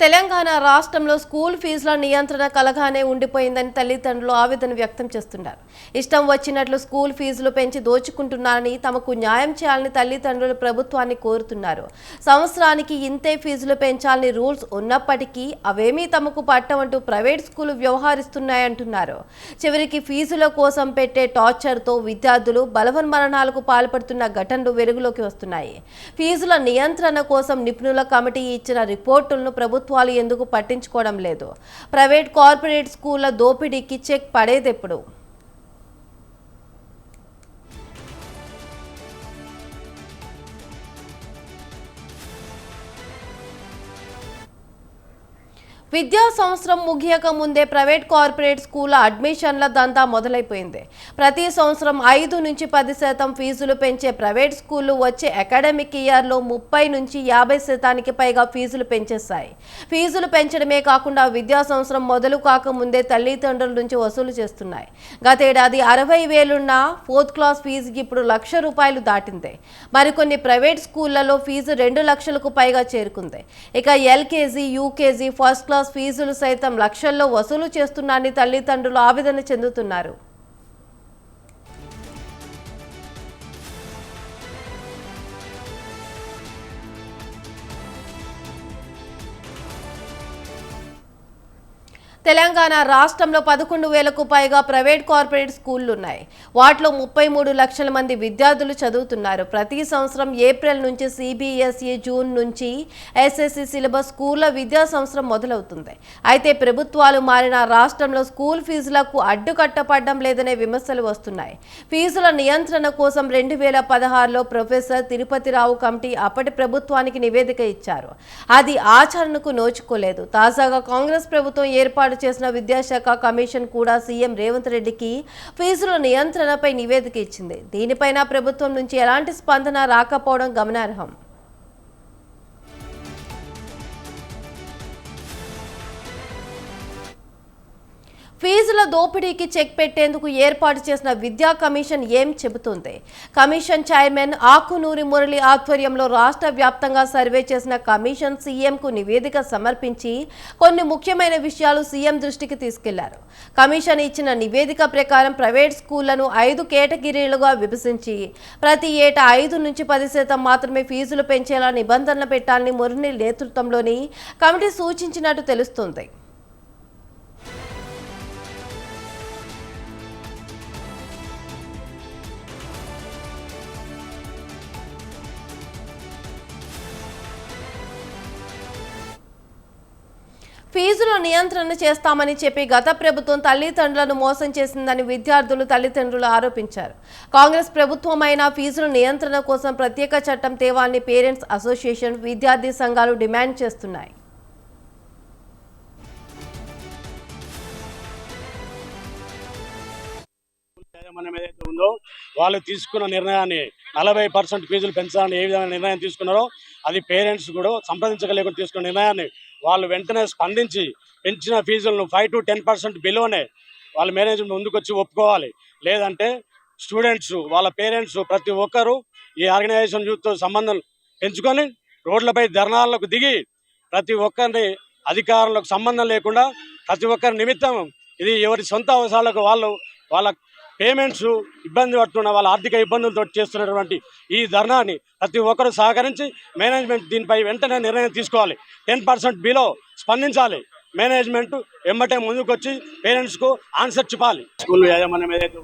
తెలంగాణ రాష్ట్రంలో స్కూల్ ఫీజుల నియంత్రణ కలగానే ఉండిపోయిందని తల్లిదండ్రులు ఆవేదన వ్యక్తం చేస్తున్నారు. ఇష్టం వచ్చినట్లు స్కూల్ ఫీజులు పెంచి దోచుకుంటున్నారని తమకు న్యాయం చేయాలని తల్లిదండ్రులు ప్రభుత్వాన్ని కోరుతున్నారు. సంవత్సరానికి ఇంతే ఫీజులు పెంచాలని రూల్స్ ఉన్నప్పటికీ అవేమీ తమకు పట్టమంటూ ప్రైవేట్ స్కూలు వ్యవహరిస్తున్నాయంటున్నారు. చివరికి ఫీజుల కోసం పెట్టే టార్చర్తో విద్యార్థులు బలవన్మరణాలకు పాల్పడుతున్న ఘటనలు వెలుగులోకి వస్తున్నాయి. ఫీజుల నియంత్రణ కోసం నిపుణుల కమిటీ ఇచ్చిన రిపోర్టులను ప్రభుత్వం ప్రభుత్వాలు ఎందుకు పట్టించుకోవడం లేదు. ప్రైవేట్ కార్పొరేట్ స్కూళ్ళ దోపిడీకి చెక్ పడేదెప్పుడు? విద్యా సంవత్సరం ముగియక ముందే ప్రైవేట్ కార్పొరేట్ స్కూల్ అడ్మిషన్ల దందా మొదలైపోయింది. ప్రతి సంవత్సరం ఐదు నుంచి పది శాతం ఫీజులు పెంచే ప్రైవేట్ స్కూళ్ళు వచ్చే అకాడమిక్ ఇయర్లో ముప్పై నుంచి యాభై శాతానికి పైగా ఫీజులు పెంచేస్తాయి ఫీజులు పెంచడమే కాకుండా విద్యా సంవత్సరం మొదలు కాకముందే తల్లిదండ్రుల నుంచి వసూలు చేస్తున్నాయి. గతేడాది అరవై వేలున్న ఫోర్త్ క్లాస్ ఫీజుకి ఇప్పుడు లక్ష రూపాయలు దాటింది. మరికొన్ని ప్రైవేట్ స్కూళ్ళలో ఫీజు రెండు లక్షలకు పైగా చేరుకుంది. ఇక ఎల్కేజీ యూకేజీ ఫస్ట్ క్లాస్ ఫీజులు సైతం లక్షల్లో వసూలు చేస్తున్నారని తల్లిదండ్రులు ఆవేదన చెందుతున్నారు. తెలంగాణ రాష్ట్రంలో పదకొండు వేలకు పైగా ప్రైవేట్ కార్పొరేట్ స్కూళ్ళు ఉన్నాయి వాటిలో ముప్పై మూడు లక్షల మంది విద్యార్థులు చదువుతున్నారు. ప్రతి సంవత్సరం ఏప్రిల్ నుంచి సిబిఎస్ఈ జూన్ నుంచి ఎస్ఎస్సి సిలబస్ స్కూళ్ళ విద్యా సంవత్సరం మొదలవుతుంది. అయితే ప్రభుత్వాలు మారిన రాష్ట్రంలో స్కూల్ ఫీజులకు అడ్డుకట్టపడడం లేదనే విమర్శలు వస్తున్నాయి. ఫీజుల నియంత్రణ కోసం రెండు వేల పదహారులో ప్రొఫెసర్ తిరుపతిరావు కమిటీ అప్పటి ప్రభుత్వానికి నివేదిక ఇచ్చారు. అది ఆచరణకు నోచుకోలేదు. తాజాగా కాంగ్రెస్ ప్రభుత్వం ఏర్పాటు చేసిన విద్యాశాఖ కమిషన్ కూడా సీఎం రేవంత్ రెడ్డికి ఫీజుల నియంత్రణపై నివేదిక ఇచ్చింది. దీనిపైన ప్రభుత్వం నుంచి ఎలాంటి స్పందన రాకపోవడం గమనార్హం. ఫీజుల దోపిడీకి చెక్ పెట్టేందుకు ఏర్పాటు చేసిన విద్యా కమిషన్ ఏం చెబుతుంది? కమిషన్ చైర్మన్ ఆకునూరి మురళి ఆధ్వర్యంలో రాష్ట్ర వ్యాప్తంగా సర్వే చేసిన కమిషన్ సీఎంకు నివేదిక సమర్పించి కొన్ని ముఖ్యమైన విషయాలు సీఎం దృష్టికి తీసుకెళ్ళారు. కమిషన్ ఇచ్చిన నివేదిక ప్రకారం ప్రైవేట్ స్కూళ్ళను ఐదు కేటగిరీలుగా విభజించి ప్రతి ఏటా ఐదు నుంచి పది శాతం మాత్రమే ఫీజులు పెంచేలా నిబంధనలు పెట్టాలని మురళి నేతృత్వంలోని కమిటీ సూచించినట్టు తెలుస్తుంది. ఫీజుల నియంత్రణ చేస్తామని చెప్పి గత ప్రభుత్వం తల్లిదండ్రులను మోసం చేసిందని విద్యార్థులు తల్లిదండ్రులు ఆరోపించారు. కాంగ్రెస్ ప్రభుత్వమైన ఫీజుల నియంత్రణ కోసం ప్రత్యేక చట్టం తేవాలని పేరెంట్స్ అసోసియేషన్ విద్యార్థి సంఘాలు డిమాండ్ చేస్తున్నాయి. యాజమాన్యం ఏదైతే ఉందో వాళ్ళు తీసుకున్న నిర్ణయాన్ని నలభై పర్సెంట్ ఫీజులు పెంచాలని ఏ విధమైన నిర్ణయం తీసుకున్నారో అది పేరెంట్స్ కూడా సంప్రదించగలేకుండా తీసుకున్న నిర్ణయాన్ని వాళ్ళు వెంటనే స్పందించి పెంచిన ఫీజులను ఫైవ్ టు టెన్ పర్సెంట్ బిలోనే వాళ్ళ మేనేజ్మెంట్ ముందుకొచ్చి ఒప్పుకోవాలి. లేదంటే స్టూడెంట్స్ వాళ్ళ పేరెంట్స్ ప్రతి ఒక్కరూ ఈ ఆర్గనైజేషన్ యూత్తో సంబంధం పెంచుకొని రోడ్లపై ధర్నాలకు దిగి ప్రతి ఒక్కరిని అధికారులకు సంబంధం లేకుండా ప్రతి ఒక్కరి నిమిత్తం ఇది ఎవరి సొంత అవసరాలకు వాళ్ళు వాళ్ళ పేమెంట్స్ ఇబ్బంది పడుతున్న వాళ్ళ ఆర్థిక ఇబ్బందులతో చేస్తున్నటువంటి ఈ ధర్నాని ప్రతి ఒక్కరు సహకరించి మేనేజ్మెంట్ దీనిపై వెంటనే నిర్ణయం తీసుకోవాలి. టెన్ పర్సెంట్ బిలో స్పందించాలి. మేనేజ్మెంట్ ఎమ్మటే ముందుకొచ్చి పేరెంట్స్కు ఆన్సర్ చెప్పాలి. స్కూల్ యాజమాన్యం ఏదైతే